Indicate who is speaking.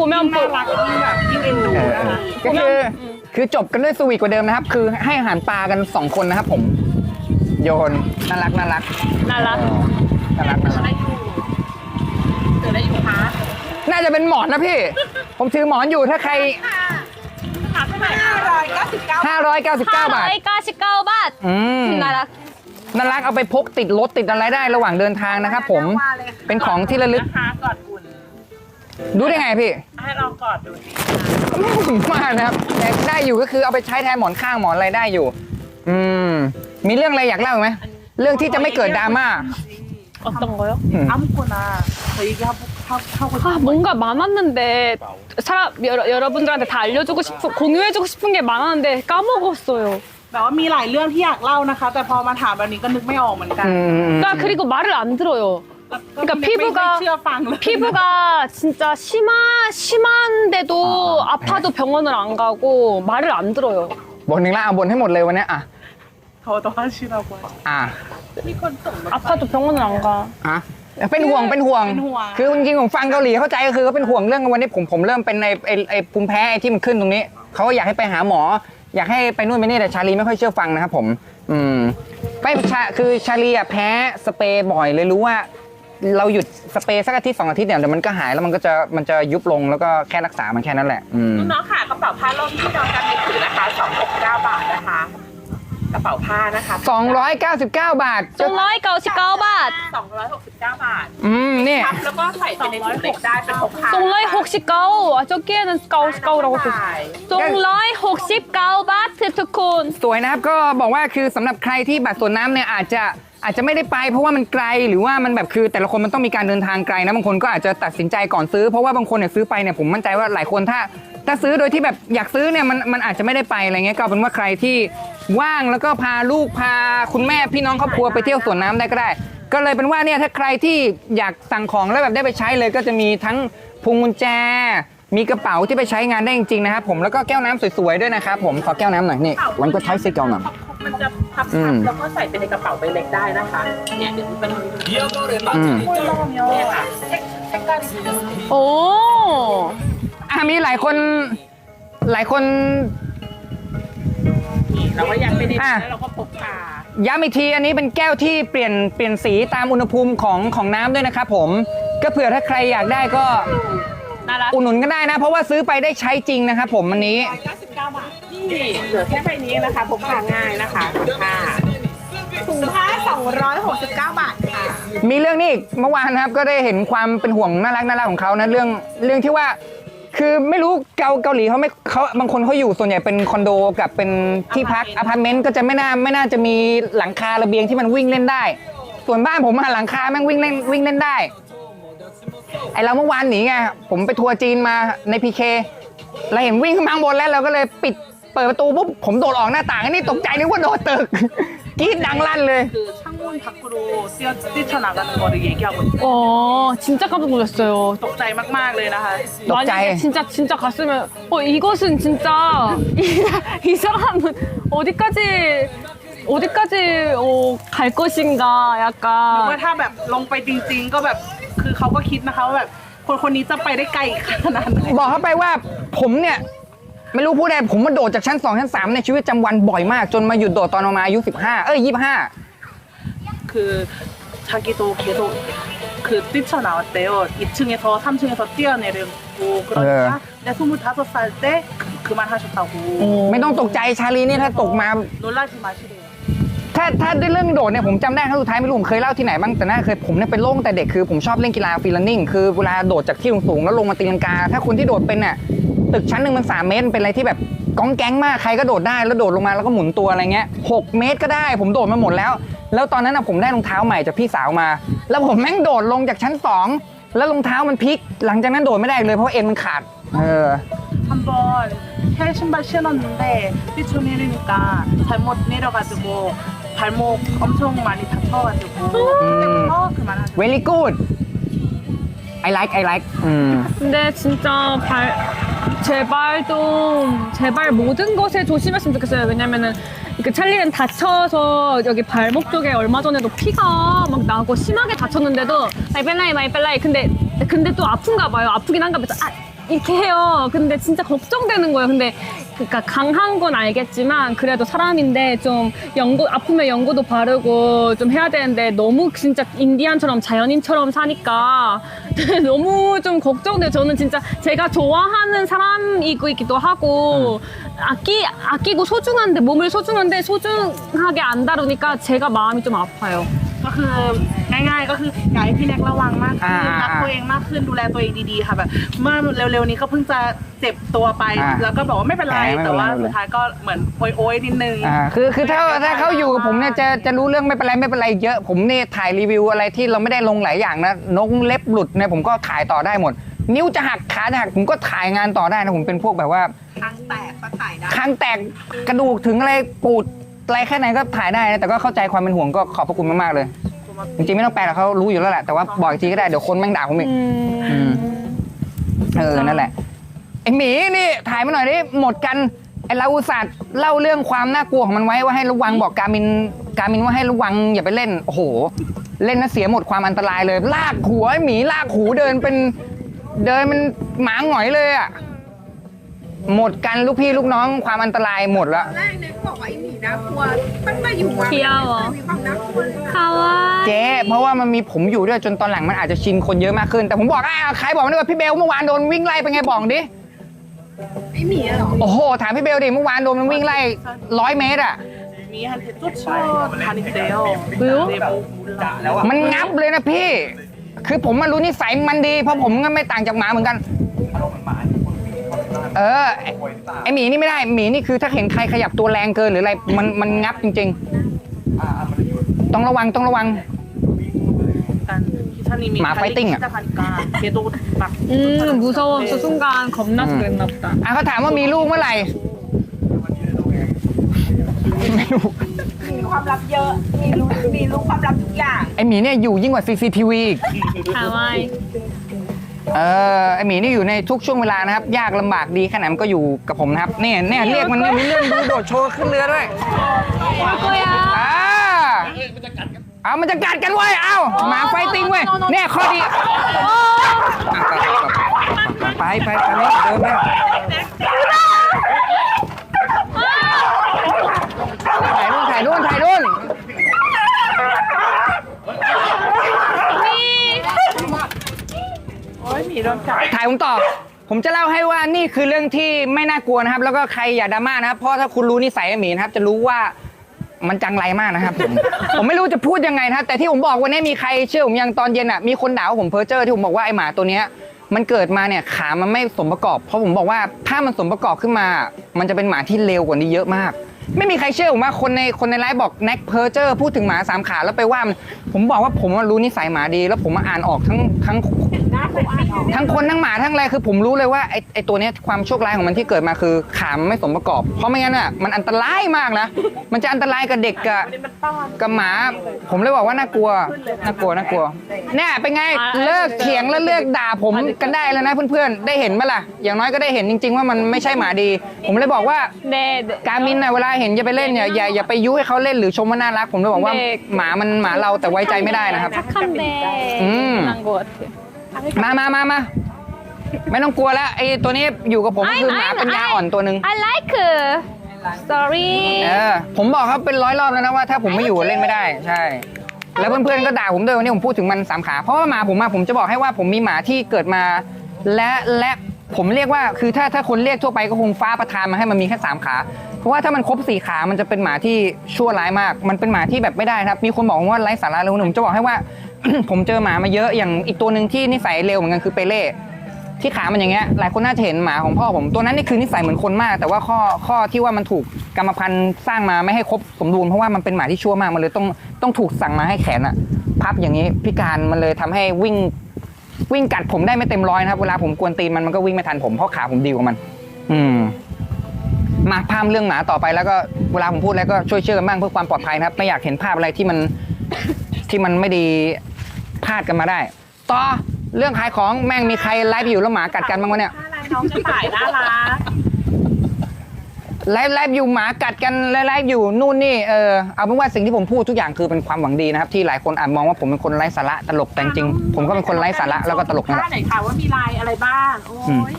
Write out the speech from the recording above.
Speaker 1: รูม่อมปลูก
Speaker 2: ก็คือคือจบกันด้วยสวีทกว่าเดิมนะครับ คือให้อาหารปลากันสองคนนะครับ ผม โยนน่ารักน่ารักน่ารักน่ารัก
Speaker 1: น่ารัก เจอได้อยู่คะ
Speaker 2: น่าจะเป็นหมอนนะพี่ ผมถือหมอนอยู่ถ้าใคร
Speaker 1: ค่ะเท่าไหร่ห้าร้อยเก้าสิบเก้า
Speaker 2: 599 บาท
Speaker 3: เก้าสิบเก้าบาท
Speaker 2: อืม
Speaker 3: น่ารัก
Speaker 2: น่ารักเอาไปพกติดรถติดอะไรได้ระหว่างเดินทางนะครับผม เป็นของที่ระลึก
Speaker 1: นะคะก่อน
Speaker 2: ดูได้ไงพี่
Speaker 1: ให้ลองกอดดูสิ
Speaker 2: ไม่ถึงมากนะครับ แต่ได้อยู่ก็คือเอาไปใช้แทนหมอนข้างหมอนอะไรได้อยู่ อืม มีเรื่องอะไรอยากเล่าไหม เรื่องที่จะไม่เกิดดราม่า
Speaker 3: 어떤 거요?
Speaker 2: อืม
Speaker 1: อ้ำกุนาเฮ้ย하고 하고
Speaker 3: 아, 뭔가 많았는데 사람 여러, 여러분들한테 다 알려주고 싶은 공유해주고 싶은 게 많았는데 까먹었어요.
Speaker 1: แบบว่ามีหลายเรื่องที่อยากเล่านะคะ แต่พอมาถามแบบนี้ก็นึกไม่ออกเหมือนกัน
Speaker 2: อืม
Speaker 3: 나 그리고 말을 안 들어요.
Speaker 1: แล้วก็
Speaker 3: 그러니까
Speaker 1: ไม่ไม่
Speaker 3: 피부가
Speaker 1: เชื่อฟังเลย
Speaker 3: 피부가 진짜 심하 심한데도 아파도 병원을 안 가고 말을 안 들어요.
Speaker 2: บนหนึ่งละเอาบนให้หมดเลยวันนี้อ่ะ
Speaker 1: โทรตัวชื่อเราควร
Speaker 2: อ่ะ
Speaker 1: มีคนส่งมา
Speaker 3: 아파도 병원을 안 가.
Speaker 2: อ่ะเป็นห่วงเป็นห่วง
Speaker 1: เป็นห่วง
Speaker 2: คือจริงๆผมฟังเกาหลีเข้าใจก็คือเขาเป็นห่วงเรื่องวันนี้ผมผมเริ่มเป็นไอ้ไอ้ไอ้ภูมิแพ้ไอ้ที่มันขึ้นตรงนี้เขาก็อยากให้ไปหาหมอ อยากให้ไปนู่นไปนี่แต่ชาลีไม่ค่อยเชื่อฟังนะครับผม อืมไปชาคือชาลีอะแพ้สเปรย์บ่อยเลยรู้ว่า เราหยุดสเปรย์สักอาทิตย์สองอาทิตย์เนี่ยเดี๋ยวมันก็หายแล้วมันก็จะมันจะยุบลงแล้วก็แค่รักษามันแค่นั้นแหละอืม
Speaker 1: น้องๆค่ะกระเป๋าผ้าล่มที่น้องกันมีถือนะคะ269 บาทนะคะ ก เป๋าผ้านะคะ
Speaker 2: 299 บาทสองร้อยเก้า
Speaker 3: สิบเก้าบาท
Speaker 1: 269 บาท
Speaker 2: อืมเนี่ย
Speaker 1: พับแล้วก็ใส่ไปในถุงเด็กได้เป็นพกพา
Speaker 3: สองร้อยหกสิบเก้าอะเจ้าเกี้ยนั้นเก้าเก้เราสุดสองร้อยหกสิบเก้าบาททุกคน
Speaker 2: สวยนะครับก็บอกว่าคือสำหรับใครที่บัตรส่วนน้ำเนี่ยอาจจะอาจจะไม่ได้ไปเพราะว่ามันไกลหรือว่ามันแบบคือแต่ละคนมันต้องมีการเดินทางไกลนะบางคนก็อาจจะตัดสินใจก่อนซื้อ เพราะว่าบางคนเนี่ยซื้อไปเนี่ยผมมั่นใจว่าหลายคนถ้า ถ้าซื้อโดยที่แบบอยากซื้อเนี่ยมันมันอาจจะไม่ได้ไปอะไรเงี้ยก็เอาเป็นว่าใครที่ว่างแล้วก็พาลูกพาคุณแม่พี่น้องครอบครัวไปเที่ยวสวนน้ำได้ก็ได้ ก็เลยเป็นว่าเนี่ยถ้าใครที่อยากสั่งของแล้วแบบได้ไปใช้เลยก็จะมีทั้งพวงกุญแจ มีกระเป๋าที่ไปใช้งานได้จริงๆนะครับผมแล้วก็แก้วน้ำสวยๆด้วยนะครับผมขอแก้วน้ำหน่อยนี่วันก็ใช้เซกเกลหน่อย
Speaker 1: มันจะพับ
Speaker 2: อืม
Speaker 1: ๆแล้วก็ใส่ไปในกระเป๋าใบเล็กได้นะคะ เนี่ยเดี๋ยวเป็น
Speaker 2: อืม
Speaker 1: เนี่ยค่ะแท็กการ
Speaker 3: 오.
Speaker 2: อะมีหลายคน หลายคน
Speaker 1: นี่เราก็ยังไม่ได้
Speaker 2: อะ
Speaker 1: แล้วเราก็พกพา
Speaker 2: ย้ำอีกทีอันนี้เป็นแก้วที่เปลี่ยนเปลี่ยนสีตามอุณหภูมิของของน้ำด้วยนะครับผม ก็เผื่อถ้าใครอยากได้ก็
Speaker 3: 나 락.
Speaker 2: อุดหนุนก็ได้นะ เพราะว่าซื้อไปได้ใช้จริงนะครับผมอันนี้
Speaker 1: 99บาทนี่เหลือแค่ใบนี้นะคะพกพาง่ายนะคะค่ะถุงผ้า269 บาทค่ะ
Speaker 2: มีเรื่องนี้อีกเมื่อวานนะครับก็ได้เห็นความเป็นห่วงน่ารักน่ารักของเขานะเรื่องเรื่องที่ว่า คือไม่รู้เกาเกาหลีเขาไม่เขาบางคนเขาอยู่ส่วนใหญ่เป็นคอนโดกับเป็นที่พักอพาร์ตเมนต์ก็จะไม่น่าไม่น่าจะมีหลังคาระเบียงที่มันวิ่งเล่นได้ ส่วนบ้านผมอะหลังคาแม่งวิ่งเล่นวิ่งเล่นได้ ไอเราเมื่อวานหนีไงผมไปทัวร์จีนมาในพีเคเราเห็นวิ่งขึ้นมาข้างบนแล้วเราก็เลยปิดเปิดประตูปุ๊บผมโดดออกหน้าต่างอันนี้ตกใจนึกว่าโดดตึก กรีดดังลั่นเลย
Speaker 1: 그 창문 밖으로 뛰어 뛰쳐나가는 거를 얘기하고 있어요.
Speaker 3: 어, 진짜 깜짝 놀랐어요.
Speaker 1: ตกใจมากๆเลยนะคะ
Speaker 2: 떡자이.
Speaker 3: 만약에 진짜 진짜 갔으면 어 이것은 진짜 이, 이 사람은 어디까지 어디까지 어, 갈 것인가
Speaker 1: หรือว่า
Speaker 3: 약간
Speaker 1: ถ้าแบบลงไปจริง ๆ ก็แบบคือเขาก็คิดนะคะว่าแบบคนคนนี้จะไปได้ไกลขนาดไหน
Speaker 2: บอกเขาไปว่าผมเนี่ย ไม่รู้พูดอะไรผมมาโดดจากชั้น 2 ชั้น 3 ในชีวิตประจำวันบ่อยมาก จนมาหยุดโดดตอนประมาณอายุ 15 เอ้ย 25
Speaker 1: 그 자기도 계속 그 뛰쳐나왔대요. 2층에서 3층에서 뛰어내리고 그러니까 내 25살 때 그, 그만하셨다고.
Speaker 2: ไม่ต้องตกใจชาลีนี่ถ้าตกมา
Speaker 1: 놀라지 마시래요.
Speaker 2: ถ้าถ้าด้วยเรื่องโดดเนี่ยผมจำได้ครั้งสุดท้ายไม่รู้ผมเคยเล่าที่ไหนบ้างแต่น่าเคยผมเนี่ยเป็นโรคตั้งแต่เด็กคือผมชอบเล่นกีฬาฟรีแลนนิ่งคือเวลาโดดจากที่สูงๆแล้วลงมาตีลังกา ถ้าคนที่โดดเป็นน่ะ ตึกชั้นหนึ่งมัน 3 เมตรมันเป็นอะไรที่แบบก้องแก๊งมากใครก็โดดได้แล้วโดดลงมาแล้วก็หมุนตัวอะไรเงี้ย6เมตรก็ได้ผมโดดมาหมดแล้ว แล้วตอนนั้นน่ะผมได้รองเท้าใหม่จากพี่สาวมา แล้วผมแม่งโดดลงจากชั้น 2 แล้วรองเท้ามันพลิก หลังจากนั้นโดดไม่ได้เลยเพราะเอ็นมันขาดเออ
Speaker 1: 한번 새 신발 신었는데 뛰쳐내리니까 잘못 내려가지고 발목 엄청 많이 다쳐가지고 그때부터 그만하셨어요.
Speaker 2: very good I like I like อืม
Speaker 3: 근데 진짜 발 제발 좀 제발 모든 것에 조심했으면 좋겠어요 왜냐면은 그 찰리는 다쳐서 여기 발목 쪽에 얼마 전에도 피가 막 나고 심하게 다쳤는데도 마이 벨라이 마이 벨라이 근데 근데 또 아픈가 봐요 아프긴 한가 봐요 아 이렇게 해요. 근데 진짜 걱정되는 거예요. 근데 그러니까 강한 건 알겠지만 그래도 사람인데 좀 연고 아프면 연고도 바르고 좀 해야 되는데 너무 진짜 인디안처럼 자연인처럼 사니까 너무 좀 걱정돼요. 저는 진짜 제가 좋아하는 사람이기도 하고 네. 아끼 아끼고 소중한데 몸을 소중한데 소중하게 안 다루니까 제가 마음이 좀 아파요.
Speaker 1: 아, 가끔 ง่ายๆ ก็คืออยากให้พี่แน็กระวังมากขึ้น
Speaker 2: อ่า
Speaker 1: รักตัวเองมากขึ้นดูแลตัวเองดีๆค่ะแบบเมื่อเร็วๆนี้ก็เพิ่งจะเจ็บตัวไป
Speaker 2: อ่า
Speaker 1: แล้วก็บอกว่าไม่เป็นไร
Speaker 2: ไม่เป็นไร
Speaker 1: แต่ว่า
Speaker 2: ไม่เป็นไร
Speaker 1: สุดท้ายก็เหมือนโอยๆนิดนึง
Speaker 2: อ่าคือคือถ้าถ้าเขาอยู่กับผมเนี่ยจะจะรู้เรื่องไม่เป็นไรไม่เป็นไรเยอะ ผมเนี่ยถ่ายรีวิวอะไรที่เราไม่ได้ลงหลายอย่างนะนงเล็บหลุดเนี่ยผมก็ถ่ายต่อได้หมด นิ้วจะหักขาจะหักผมก็ถ่ายงานต่อได้นะผมเป็นพวกแบบว่า
Speaker 1: ทางแตกก็ถ่ายได้
Speaker 2: คางแตกกระดูกถึงอะไรปูดอะไรแค่ไหนก็ถ่ายได้นะแต่ก็เข้าใจความเป็นห่วงก็ขอบพระคุณมากๆเลย จริงๆไม่ต้องแปลหรอกเขารู้อยู่แล้วแหละแต่ว่าบอกอีกทีก็ได้เดี๋ยวคนแม่งด่าผมอีก
Speaker 3: 음.
Speaker 2: เออนั่นแหละ ไอหมีนี่ถ่ายมาหน่อยดิหมดกันไอเราอุตส่าห์เล่าเรื่องความน่ากลัวของมันไว้ว่าให้ระวังบอกการมินการมินว่าให้ระวังอย่าไปเล่นโอ้โห เล่นนะเสียหมดความอันตรายเลย ลากหัวไอหมีลากหูเดินเป็น เดินเป็นหมาหงอยเลยอะ หมดกันลูกพี่ลูกน้องความอันตรายหมดแล้ว
Speaker 1: แรกเนี่ยบอกว่าไอ้หมีน่ากลัวตั้งแต่อยู่มา
Speaker 3: 귀여워.
Speaker 1: มีความน่ากลัวเลยนะ
Speaker 3: 가와이.
Speaker 2: เจ๊เพราะว่ามันมีผมอยู่ด้วยจนตอนหลังมันอาจจะชินคนเยอะมากขึ้น แต่ผมบอกอ่ะใครบอกไม่ได้ว่าพี่เบลเมื่อวานโดนวิ่งไล่เป็นไงบอกดิ
Speaker 1: ไอ้หมีอะเหรอ
Speaker 2: โอ้โห ถามพี่เบลดิเมื่อวานโดนมันวิ่งไล่ร้อยเมตรอ่ะ
Speaker 1: มีฮันเทตุชอทานิเซล
Speaker 3: 왜요?
Speaker 2: มันงับเลยนะพี่ คือผมมารู้นิสัยมันดี เพราะผมก็ไม่ต่างจากหมาเหมือนกัน เออ ไอ้ไอหมีนี่ไม่ได้ หมีนี่คือถ้าเห็นใครขยับตัวแรงเกินหรืออะไร มันมันงับจริงๆ ต้องระวังต้องระวัง
Speaker 1: กันที่ท่านี้มี
Speaker 2: หมาไฟติ้งอะ
Speaker 1: พันกาเคโตปัก
Speaker 3: 음 무서워서 순간 겁나서
Speaker 2: 음.
Speaker 3: 그랬나 보다.
Speaker 2: อ่ะเขาถามว่ามีลูกเมื่อไหร่ ไม่รู้
Speaker 1: มีความลับเยอะ มีรู้มีรู้ความลับทุกอย่าง
Speaker 2: ไอหมีเนี่ยอยู่ยิ่งกว่า CCTV อีก
Speaker 3: 가와이.
Speaker 2: เออไอหมีนี่อยู่ในทุกช่วงเวลานะครับ ยากลำบากดีแค่ไหนมันก็อยู่กับผมนะครับเนี่ยเนี่ยเรียกมันเนี่ยมีเรื่องดูโดดโชว์ขึ้นเรือด้วย
Speaker 3: 거 야.
Speaker 2: อ่าเอามันจะกัดกันเว้ยเอ้าหมาไฟติ้งเว้ยเนี่ยข้อดีไปไปไปไปเดินไปถ่ายนู่นถ่ายนู่นถ่ายนู่น
Speaker 1: โอ้ยหมีโดนกัด
Speaker 2: ถ่ายผมต่อ ผมจะเล่าให้ว่านี่คือเรื่องที่ไม่น่ากลัวนะครับ แล้วก็ใครอย่าดราม่านะครับ เพราะถ้าคุณรู้นิสัยไอ้หมีนะครับ จะรู้ว่ามันจังไรมากนะครับผม ผมไม่รู้จะพูดยังไงนะครับ แต่ที่ผมบอกวันนี้มีใครเชื่อผมยังตอนเย็นอะ มีคนด่าว่าผมเพ้อเจ้อที่ผมบอกว่าไอหมาตัวเนี้ยมันเกิดมาเนี่ยขามันไม่สมประกอบ เพราะผมบอกว่าถ้ามันสมประกอบขึ้นมา มันจะเป็นหมาที่เลวกว่านี้เยอะมาก ไม่มีใครเชื่อผมว่าคนในคนในไลฟ์บอกแน็กเพอร์เจอร์พูดถึงหมาสามขาแล้วไปว่ามันผมบอกว่าผมรู้นิสัยหมาดี แล้วผมมาอ่านออกทั้งทั้ง
Speaker 1: หน้าผมอ่านออก
Speaker 2: ทั้งคนทั้งหมาทั้งอะไรคือผมรู้เลยว่าไอ้ไอ้ตัวเนี้ยความโชคร้ายของมันที่เกิดมาคือขามันไม่สมประกอบ เพราะไม่งั้นอ่ะมันอันตรายมากนะ มันจะอันตรายกับเด็กกับ
Speaker 1: วันนี้มันต้อน
Speaker 2: กับหมา ผมเลยบอกว่าน่ากลัวน่ากลัวน่ากลัวเนี่ยเป็นไงเลิกเถียงแล้วเลิกด่าผมกันได้แล้วนะเพื่อนๆได้เห็นไหมล่ะอย่างน้อยก็ได้เห็นจริง ๆ ว่ามันไม่ใช่หมาดี ผมเลยบอกว่า
Speaker 3: 네, 네.
Speaker 2: การมินนะเวลาเห็นอย่าไปเล่นอย่าอย่าอย่าไปยุให้เขาเล่นหรือชมว่าน่ารัก ผมเลยบอกว่า
Speaker 3: เด็ก
Speaker 2: หมามันหมาเราแต่ไว้ใจไม่ได้นะครับ
Speaker 3: 착한데
Speaker 2: 음.
Speaker 3: 난것 같아.
Speaker 2: มามามามาไม่ต้องกลัวแล้วไอ้ตัวนี้อยู่กับผมก็คือหมาปัญญาอ่อนตัวหนึ่ง
Speaker 3: I like. Sorry.
Speaker 2: เออผมบอกเขาเป็นร้อยรอบแล้วนะว่าถ้าผมไม่อยู่เล่นไม่ได้ใช่ แล้วเพื่อนๆก็ด่าผมด้วยวันนี้ผมพูดถึงมันสามขา เพราะว่าหมาผมมาผมจะบอกให้ว่าผมมีหมาที่เกิดมา และและผมเรียกว่าคือถ้าถ้าคนเรียกทั่วไปก็คงฟ้าประทานมาให้มันมีแค่สามขาเพราะว่าถ้ามันครบสี่ขามันจะเป็นหมาที่ชั่วร้ายมาก มันเป็นหมาที่แบบไม่ได้นะครับ มีคนบอกว่าไร้สาระเลยผมจะบอกให้ว่า ผมเจอหมามาเยอะอย่างอีกตัวหนึ่งที่นิสัยเร็วเหมือนกันคือเปเล่ที่ขามันอย่างเงี้ยหลายคนน่าจะเห็นหมาของพ่อผมตัวนั้นนี่คือนิสัยเหมือนคนมาก แต่ว่าข้อข้อที่ว่ามันถูกกรรมพันธุ์สร้างมาไม่ให้ครบสมบูรณ์เพราะว่ามันเป็นหมาที่ชั่วมากมันเลยต้องต้องถูกสั่งมาให้แขนอะพับอย่างนี้พิการมันเลยทำให้วิ่งวิ่งกัดผมได้ไม่เต็มร้อยนะครับเวลาผมกวนตีนมันมันก็วิ่งไม่ทันผมเพราะขาผมดีกว่ามัน อืมมาพามเรื่องหมาต่อไปแล้วก็เวลาผมพูดแล้วก็ช่วยเชื่อกันบ้างเพื่อความปลอดภัยนะครับ ไม่อยากเห็นภาพอะไรที่มันที่มันไม่ดีาดกันมาได้ ต่อเรื่องขายของแม่งมีใครไลฟ์อยู่แล้วหมากัดกันบ้างวะเนี่ย
Speaker 1: น่ารักน้องกระต่ายน่ารัก
Speaker 2: ไลฟ์ไลฟ์อยู่หมากัดกันไลฟ์อยู่นู่นนี่เออเอาเป็นว่าสิ่งที่ผมพูดทุกอย่างคือเป็นความหวังดีนะครับที่หลายคนอาจมองว่าผมเป็นคนไร้สาระตลกแต่จริงๆผมก็เป็นคนไร้สาระแล้วก็ตลกนั่นแหละ
Speaker 1: ไหนค่ะว่ามีลายอะไรบ้างโอ้
Speaker 2: อืม
Speaker 1: ย